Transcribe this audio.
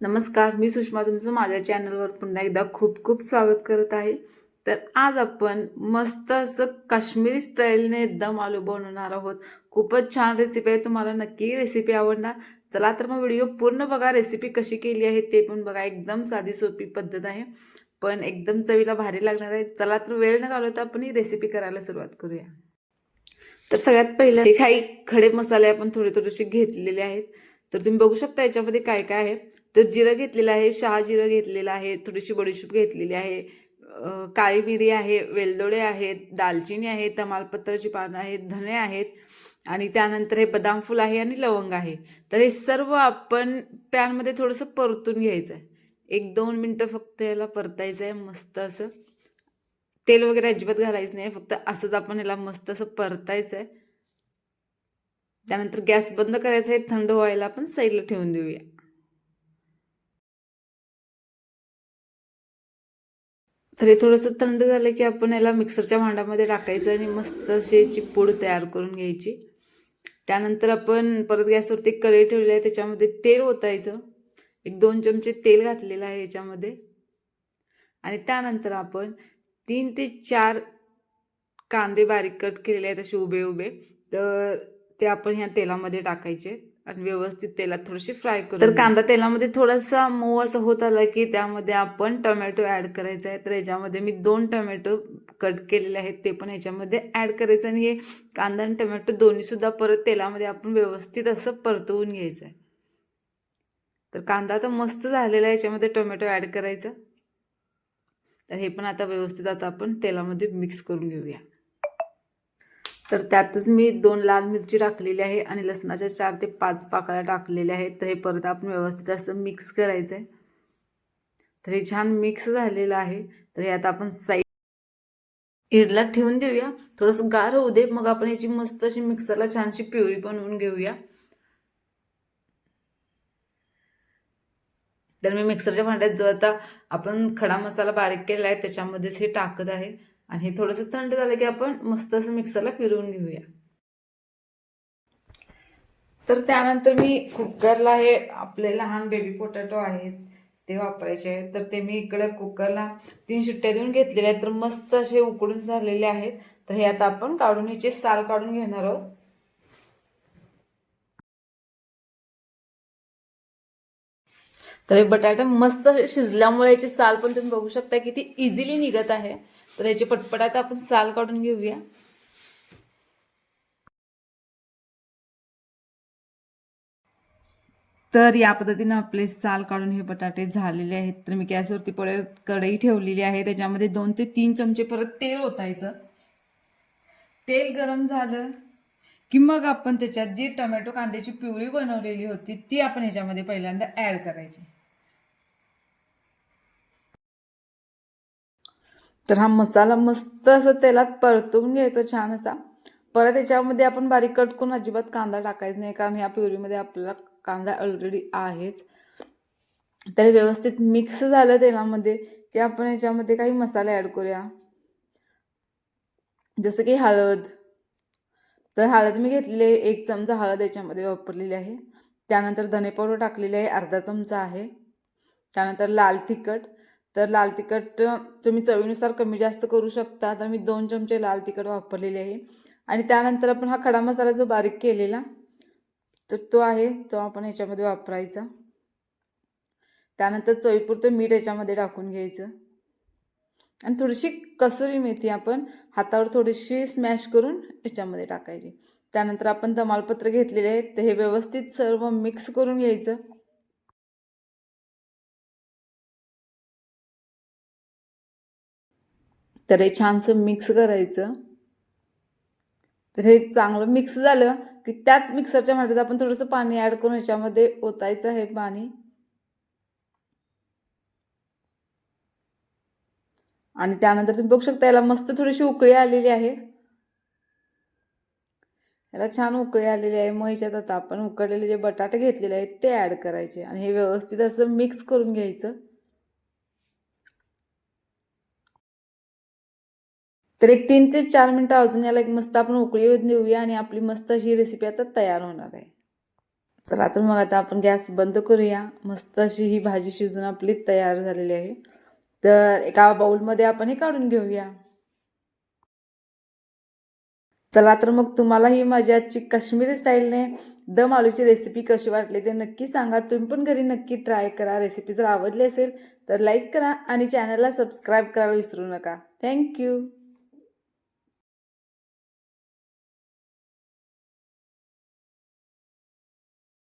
नमस्कार मी सुषमा तुमचं माझ्या चॅनलवर पुन्हा एकदा खूप खूप स्वागत करत आहे. तर आज आपण मस्त असं काश्मीरी स्टाईलने एकदम आलू बनवणार आहोत. खूपच छान रेसिपी आहे तुम्हाला नक्की रेसिपी आवडणार. चला तर मग व्हिडिओ पूर्ण बघा रेसिपी कशी केली आहे ते पण बघा एकदम साधी सोपी पद्धत आहे. पण एकदम चवीला भारी लागणार आहे. चला तर वेळ न घालवता आपण ही रेसिपी करायला सुरुवात करूया. तर सगळ्यात पहिलं हे काही खडे मसाले आपण थोडे थोडेसे घेतलेले आहेत. तर तुम्ही बघू शकता याच्यामध्ये काय काय आहे. तर जिरं घेतलेलं आहे शहा जिरं घेतलेलं आहे थोडीशी बडीशूप घेतलेली आहे. काळी मिरी आहे वेलदोडे आहेत दालचिनी आहे तमालपत्राची पानं आहेत धने आहेत आणि त्यानंतर हे बदाम फूल आहे आणि लवंग आहे. तर हे सर्व आपण पॅनमध्ये थोडंसं परतून घ्यायचं आहे एक दोन मिनटं फक्त याला परतायचं आहे मस्त असं. तेल वगैरे अजिबात घालायचं नाही फक्त असंच आपण याला मस्त असं परतायचं आहे त्यानंतर गॅस बंद करायचा आहे थंड व्हायला आपण साईडला ठेवून देऊया. तर हे थोडंसं थंड झालं की आपण याला मिक्सरच्या भांड्यामध्ये टाकायचं आणि मस्त अशी चिपूड पूड तयार करून घ्यायची. त्यानंतर आपण परत गॅसवरती कढई ठेवली आहे त्याच्यामध्ये तेल ओतायचं. एक दोन चमचे तेल घातलेलं आहे याच्यामध्ये. आणि त्यानंतर आपण तीन ते चार कांदे बारीक कट केलेले आहेत असे उभे उभे तर ते आपण ह्या तेलामध्ये टाकायचे. आणि व्यवस्थित तेलात थोडेसे फ्राय करू तर कांदा तेलामध्ये थोडासा मऊ असं होत आला की त्यामध्ये आपण टोमॅटो ॲड करायचा आहे. तर याच्यामध्ये मी दोन टोमॅटो कट केलेले आहेत ते पण ह्याच्यामध्ये ॲड करायचं आणि हे कांदा आणि टोमॅटो दोन्हीसुद्धा परत तेलामध्ये आपण व्यवस्थित असं परतवून घ्यायचं आहे. तर कांदा तर मस्त झालेला आहे याच्यामध्ये टोमॅटो ॲड करायचं. तर हे पण आता व्यवस्थित आता आपण तेलामध्ये मिक्स करून घेऊया. तर त्यातच मी दोन लाल मिरची टाकलेली आहे आणि लसणाच्या चार ते पाच पाकळ्या टाकलेल्या आहेत. तर हे परत आपण व्यवस्थित असं मिक्स करायचं आहे तर हे छान मिक्स झालेलं आहे. तर हे आता आपण साईड इडला ठेवून देऊया. थोडंसं गार होऊ दे. मग आपण ह्याची मस्त अशी मिक्सरला छानशी प्युरी बनवून घेऊया. तर मी मिक्सरच्या भांड्यात जो आता आपण खडा मसाला बारीक केलेला आहे त्याच्यामध्येच हे टाकत आहे. आणि हे थोडंसं थंड झालं की आपण मस्त असं मिक्सरला फिरवून घेऊया. तर त्यानंतर मी कुकरला हे आपले लहान बेबी पोटॅटो आहेत ते वापरायचे आहेत. तर ते मी इकडे कुकरला तीन शिट्ट्या देऊन घेतलेले आहेत. तर मस्त असे उकडून झालेले आहेत. तर हे आता आपण काढून ह्याचे साल काढून घेणार आहोत. तर हे बटाटे मस्त असे शिजल्यामुळे याचे साल पण तुम्ही बघू शकता किती इझिली निघत आहे. तर याचे पटपटात आपण साल काढून घेऊया. तर या पद्धतीनं आपले साल काढून हे बटाटे झालेले आहेत. तर मी गॅसवरती पडे कढई ठेवलेली आहे. त्याच्यामध्ये दोन ते तीन चमचे परत तेल ओतायचं. तेल गरम झालं की मग आपण त्याच्यात जी टोमॅटो कांद्याची प्युरी बनवलेली होती ती आपण ह्याच्यामध्ये पहिल्यांदा ऍड करायची. तर हा मसाला मस्त असं तेलात परतून घ्यायचा छान असा. परत याच्यामध्ये आपण बारीक कट करून अजिबात कांदा टाकायचा नाही कारण ह्या प्युरीमध्ये आपल्याला कांदा ऑलरेडी आहेच. तर व्यवस्थित मिक्स झालं तेलामध्ये की आपण याच्यामध्ये काही मसाले ॲड करूया. जसं की हळद. तर हळद मी घेतलेली आहे एक चमचा हळद याच्यामध्ये वापरलेली आहे. त्यानंतर धने पावडर टाकलेली आहे अर्धा चमचा आहे. त्यानंतर लाल तिखट. तर लाल तिखट तुम्ही चवीनुसार कमी जास्त करू शकता. तर मी दोन चमचे लाल तिखट वापरलेले आहे. आणि त्यानंतर आपण हा खडा मसाला जो बारीक केलेला तर तो आहे तो आपण याच्यामध्ये वापरायचा. त्यानंतर चवीपुरतं मीठ याच्यामध्ये टाकून घ्यायचं. आणि थोडीशी कसुरी मेथी आपण हातावर थोडीशी स्मॅश करून याच्यामध्ये टाकायची. त्यानंतर आपण तमालपत्र घेतलेले आहेत तर हे व्यवस्थित सर्व मिक्स करून घ्यायचं. तर हे छानसं मिक्स करायचं. तर हे चांगलं मिक्स झालं की त्याच मिक्सरच्या भांड्यात आपण थोडंसं पाणी ॲड करून ह्याच्यामध्ये ओतायचं आहे पाणी. आणि त्यानंतर तुम्ही बघू शकता याला मस्त थोडीशी उकळी आलेली आहे. याला छान उकळी आलेली आहे. मग ह्याच्यात आता आपण उकडलेले जे बटाटे घेतलेले आहेत ते ॲड करायचे. आणि हे व्यवस्थित असं मिक्स करून घ्यायचं. तर एक तीन ते चार मिनटं अजून याला एक मस्त आपण उकळी देऊया आणि आपली मस्त अशी रेसिपी आता तयार होणार आहे. चला तर मग आता आपण गॅस बंद करूया. मस्त अशी ही भाजी शिजून आपली तयार झालेली आहे. तर एका बाउलमध्ये आपण हे काढून घेऊया. चला तर मग तुम्हाला ही माझी आजची काश्मीरी स्टाईलने दम आलूची रेसिपी कशी वाटली ते नक्की सांगा. तुम्ही पण घरी नक्की ट्राय करा. रेसिपी जर आवडली असेल तर लाईक करा आणि चॅनलला सबस्क्राईब करायला विसरू नका. थँक्यू